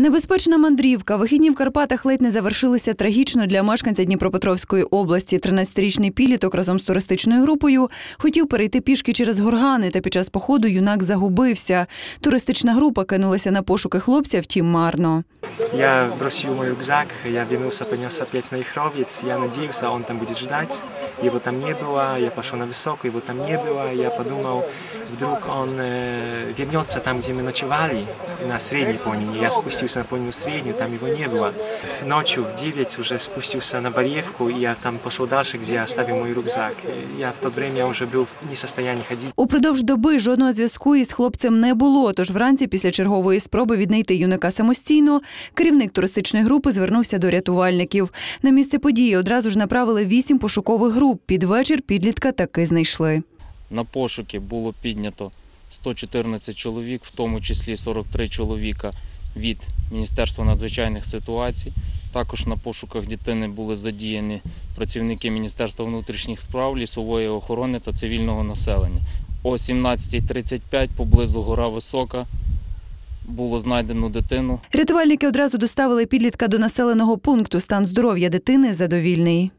Небезпечна мандрівка. Вихідні в Карпатах ледь не завершилися трагічно для мешканця Дніпропетровської області. 13-річний підліток разом з туристичною групою хотів перейти пішки через горгани, та під час походу юнак загубився. Туристична група кинулася на пошуки хлопця, втім марно. Я бросил мой рюкзак, я вернулся, поднялся опять на их ровец. Я надеялся, он там будет ждать. Его там не было. Я пошел на высокую, его там не было. Я подумал, вдруг он э, вернется там, где мы ночевали, на средней понине. Я спустился на понину среднюю, там его не было. Ночью в 9 уже спустился на Барьевку, и я там пошел дальше, где я оставил мой рюкзак. Я в то время уже был не в состоянии ходить. Упродовж доби жодного зв'язку із хлопцем не було. Тож вранці, після чергової спроби віднайти юнака самостійно, керівник туристичної групи звернувся до рятувальників. На місце події одразу ж направили вісім пошукових груп. Під вечір підлітка таки знайшли. На пошуки було піднято 114 чоловік, в тому числі 43 чоловіка від Міністерства надзвичайних ситуацій. Також на пошуках дитини були задіяні працівники Міністерства внутрішніх справ, лісової охорони та цивільного населення. О 17.35 поблизу гора Висока було знайдено дитину. Рятувальники одразу доставили підлітка до населеного пункту. Стан здоров'я дитини задовільний.